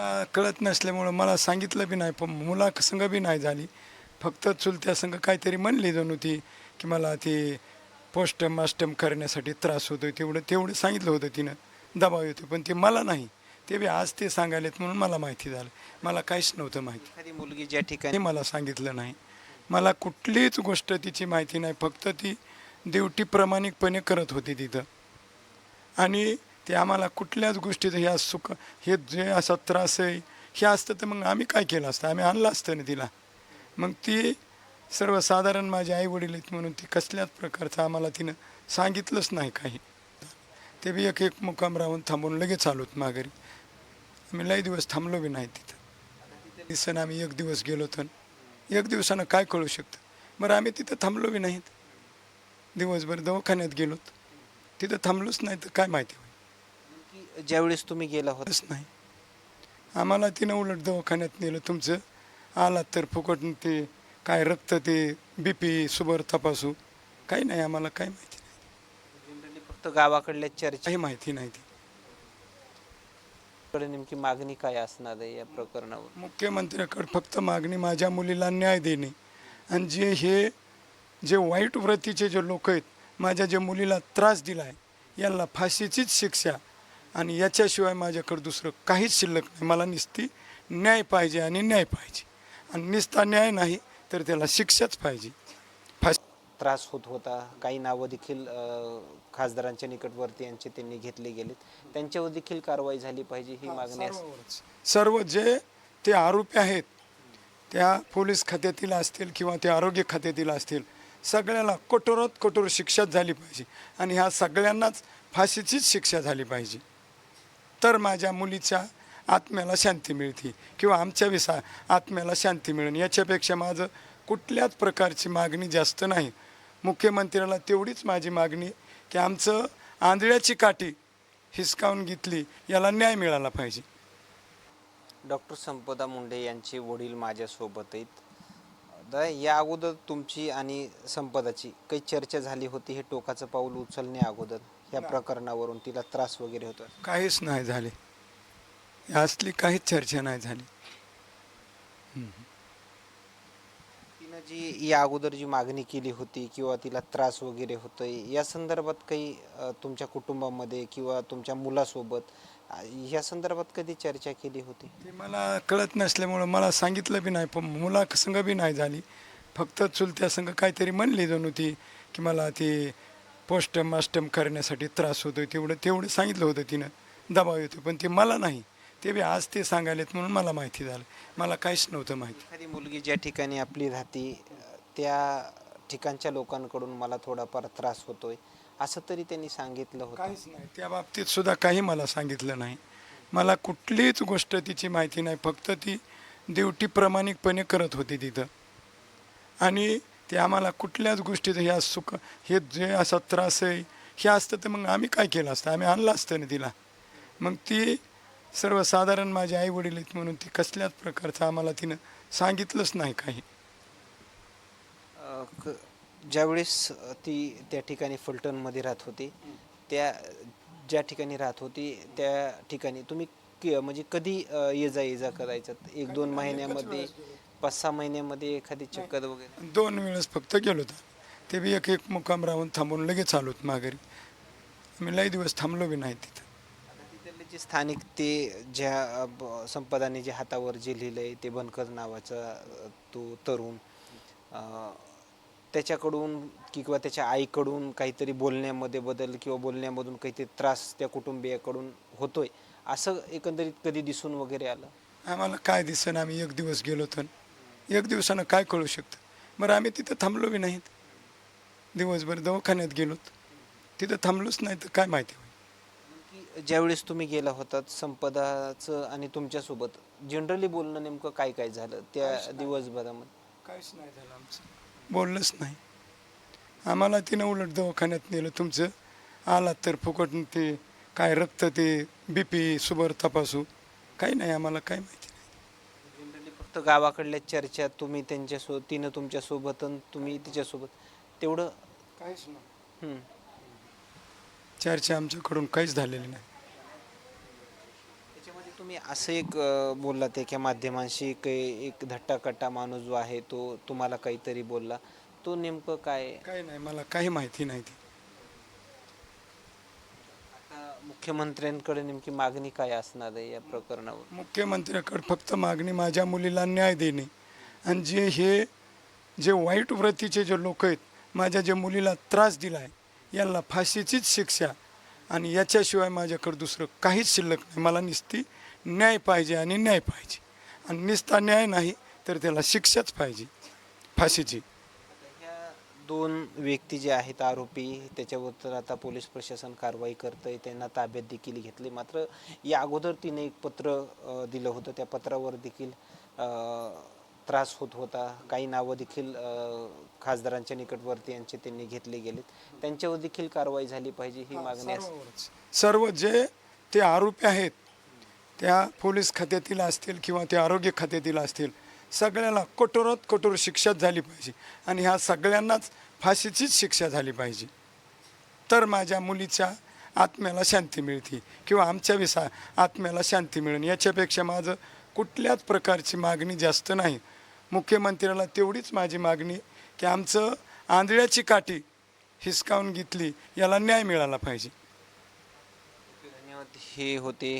मला कळत नसल्यामुळं मला सांगितलं बी नाही पण मुला संग बी नाही झाली. फक्त चुलत्या संग काहीतरी म्हणली जणू ती की मला ते पोस्टम मास्टम करण्यासाठी त्रास होतो तेवढं तेवढं सांगितलं होतं तिनं. दबाव येतो पण ते मला नाही. ते बी आज ते सांगायलेत म्हणून मला माहिती झालं. मला काहीच नव्हतं माहिती. एखादी मुलगी ज्या ठिकाणी मला सांगितलं नाही. मला कुठलीच गोष्ट तिची माहिती नाही. फक्त ती ड्युटी प्रामाणिकपणे करत होती तिथं. आणि ते आम्हाला कुठल्याच गोष्टीचं ह्या सुख हे जे असा त्रास आहे हे असतं तर मग आम्ही काय केलं असतं? आम्ही आणलं असतं ना तिला. मग ती सर्वसाधारण माझे आई वडील आहेत म्हणून ती कसल्याच प्रकारचं आम्हाला तिनं सांगितलंच नाही काही. ते बी एक एक मुकाम राहून थांबून लगेच आलोत माघारी. आम्ही लई दिवस थांबलो बी नाही तिथं. दिसन आम्ही एक दिवस गेलो तर एक दिवसानं काय कळू शकतं? बरं आम्ही तिथं थांबलो बी नाहीत. दिवसभर दवाखान्यात गेलोत तिथं थांबलोच नाही तर काय माहिती की ज्यावेळेस तुम्ही गेला होता? होतच नाही. आम्हाला तिनं उलट दवाखान्यात नेलं तुमचं. आलात तर फुकट ते काय रक्त ते बी पी सुबर तपासू. काही नाही आम्हाला काही माहिती नाही. जनरली फक्त गावाकडल्या चर्चेकडे काही माहिती नाही ती. नेमकी मागणी काय असणार आहे या प्रकरणावर? मुख्यमंत्र्याकडे फक्त मागणी माझ्या मुलीला न्याय देणे. आणि जे हे जे वाईट वृत्तीचे जे लोक आहेत माझ्या ज्या मुलीला त्रास दिला आहे यांना फाशीचीच शिक्षा आणि याच्याशिवाय माझ्याकडे दुसरं काहीच शिल्लक नाही. मला निस्ती न्याय पाहिजे आणि न्याय पाहिजे. आणि निस्ता न्याय नाही तर त्याला शिक्षाच पाहिजे. त्रास होत होता. काही नावं देखील खासदारांच्या निकटवर्ती यांचे त्यांनी घेतले गेलेत. त्यांच्यावर देखील कारवाई झाली पाहिजे ही मागणी. सर्व जे ते आरोपी आहेत त्या पोलीस खात्यातील असतील किंवा ते आरोग्य खात्यातील असतील सगळ्याला कठोरात कठोर शिक्षा झाली पाहिजे. आणि ह्या सगळ्यांनाच फाशीचीच शिक्षा झाली पाहिजे. तर माझ्या मुलीच्या आत्म्याला शांती मिळते किंवा आमच्या विसा आत्म्याला शांती मिळेल. याच्यापेक्षा माझं कुठल्याच प्रकारची मागणी जास्त नाही. मुख्यमंत्र्याला तेवढीच माझी मागणी की आमचं आंधळ्याची काठी हिसकावून घेतली याला न्याय मिळाला पाहिजे. डॉक्टर संपदा मुंडे यांचे वडील माझ्यासोबत आहेत या अगोदर तुमची आणि संपदाची काही चर्चा झाली होती हे टोकाचं पाऊल उचलण्या अगोदर. या प्रकरणावरून तिला त्रास वगैरे होतो काहीच नाही झाले. या असली काहीच चर्चा नाही झाली. तिनं जी या अगोदर जी मागणी केली होती किंवा तिला त्रास वगैरे होतोय या संदर्भात काही अ, तुमच्या कुटुंबामध्ये किंवा तुमच्या मुलासोबत अ, या संदर्भात कधी चर्चा केली होती? ते मला कळत नसल्यामुळं मला सांगितलं बी नाही. पण मुला संग बी नाही झाली. फक्त चुलत्या संग काहीतरी म्हणली जणू ती की मला ते पोस्टम मास्टम करण्यासाठी त्रास होतो तेवढं तेवढं सांगितलं होतं तिनं. दबाव येतो पण ते मला नाही. ते बी आज ते सांगायलेत म्हणून मला माहिती झालं. मला काहीच नव्हतं माहिती. एखादी मुलगी ज्या ठिकाणी आपली राहते त्या ठिकाणच्या लोकांकडून मला थोडाफार त्रास होतोय असं तरी त्यांनी सांगितलं होतं. काहीच नाही. त्या बाबतीत सुद्धा काही मला सांगितलं नाही. मला कुठलीच गोष्ट तिची माहिती नाही. फक्त ती ड्युटी प्रामाणिकपणे करत होती तिथं. आणि ते आम्हाला कुठल्याच गोष्टीचं ह्या सुख हे जे असा त्रास आहे हे असतं तर मग आम्ही काय केलं असतं? आम्ही आणलं असतं ना तिला. मग ती सर्वसाधारण माझे आई वडील आहेत म्हणून ती कसल्याच प्रकारचं आम्हाला तिनं सांगितलंच नाही काही. ज्यावेळेस ती त्या ठिकाणी फलटणमध्ये राहत होती त्या ज्या ठिकाणी राहत होती त्या ठिकाणी तुम्ही म्हणजे कधी ये जा ये जा करायचं? एक दोन महिन्यामध्ये पाच सहा महिन्यामध्ये एखादी चक्कर वगैरे? दोन वेळेस फक्त गेलो होतो. ते बी एक एक मुकाम राहून थांबून लगेच आलोत माघारी. आम्ही लई दिवस थांबलो बी नाही तिथं. आता तिथले जे स्थानिक ते ज्या अ, ब- संपदाने जे हातावर जे लिहिलंय ते बनकर नावाचा अ, तो तरुण अ, त्याच्याकडून किंवा त्याच्या आईकडून काहीतरी बोलण्यामध्ये बदल किंवा बोलण्यामधून काहीतरी त्रास त्या कुटुंबियाकडून होतोय. असं एकंदरीत कधी दिसून वगैरे आलं? आम्हाला काय दिसन आम्ही एक दिवस गेलो तर एक दिवसानं काय कळू शकतं? बरं आम्ही तिथं थांबलो बी नाहीत. दिवसभर दवाखान्यात गेलोत. तिथं थांबलोच नाही तर काय माहिती होईल? की ज्यावेळेस तुम्ही गेला होतात संपदाचं आणि तुमच्यासोबत जनरली बोलणं नेमकं काय काय झालं त्या दिवसभरामध्ये? काहीच नाही झालं आमचं. बोललंच नाही. आम्हाला तिनं उलट दवाखान्यात नेलं. तुमचं आलात तर फुकट ते काय रक्त ते बी पी सुबर तपासू. काही नाही आम्हाला काही माहिती फक्त गावाकडल्या चर्चा तुम्ही त्यांच्यासो तिनं तुमच्यासोबत आणि तुम्ही तिच्यासोबत तेवढं काहीच नाही. हम्म. चर्चा आमच्याकडून काहीच झालेली नाही. त्याच्यामध्ये तुम्ही असं एक अ, बोललात एका माध्यमांशी काही एक धट्टाकट्टा माणूस जो आहे तो तुम्हाला काहीतरी बोलला. तो नेमकं काय? काही नाही मला काही माहिती नाही ती आता मुख्यमंत्र्यांकडे नेमकी मागणी काय असणार आहे या प्रकरणावर? मुख्यमंत्र्याकडे फक्त मागणी माझ्या मुलीला न्याय देणे. आणि जे हे जे वाईट व्रतीचे जे लोक आहेत माझ्या जे मुलीला त्रास दिला आहे यांना फाशीचीच शिक्षा आणि याच्याशिवाय माझ्याकडे दुसरं काहीच शिल्लक नाही. मला नुसती न्याय पाहिजे आणि न्याय पाहिजे. आणि नुसता न्याय नाही तर त्याला शिक्षाच पाहिजे. फाशीची. दोन व्यक्ती जे आहेत आरोपी त्याच्यावर तर आता पोलीस प्रशासन कारवाई करतंय. त्यांना ताब्यात देखील घेतले. मात्र या अगोदर तिने एक पत्र दिलं होतं. त्या पत्रावर देखील त्रास होत होता. काही नावं देखील खासदारांच्या निकटवर्ती यांचे त्यांनी घेतले गेलेत. त्यांच्यावर देखील कारवाई झाली पाहिजे ही मागणी. सर्व जे ते आरोपी आहेत त्या पोलीस खात्यातील असतील किंवा ते आरोग्य खात्यातील असतील सगळ्याला कठोरात कठोर शिक्षा झाली पाहिजे. आणि ह्या सगळ्यांनाच फाशीचीच शिक्षा झाली पाहिजे. तर माझ्या मुलीच्या आत्म्याला शांती मिळते किंवा आमच्या विसा आत्म्याला शांती मिळेल याच्यापेक्षा माझं कुठल्याच प्रकारची मागणी जास्त नाही. मुख्यमंत्र्याला तेवढीच माझी मागणी की आमचं आंधळ्याची काठी हिसकावून घेतली याला न्याय मिळाला पाहिजे. हे होते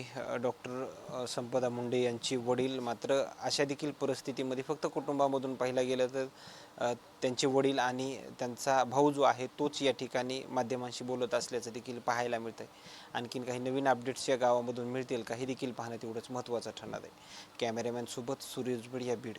डॉक्टर संपदा मुंडे यांचे वडील. मात्र अशा देखील परिस्थितीमध्ये फक्त कुटुंबामधून पाहिलं गेलं तर त्यांचे वडील आणि त्यांचा भाऊ जो आहे तोच या ठिकाणी माध्यमांशी बोलत असल्याचं देखील पाहायला मिळतं आहे आणखीन काही नवीन अपडेट्स या गावामधून मिळतील का हे देखील पाहणं तेवढंच महत्त्वाचं ठरणार आहे. कॅमेरामॅनसोबत सूर्यजबड या बीड.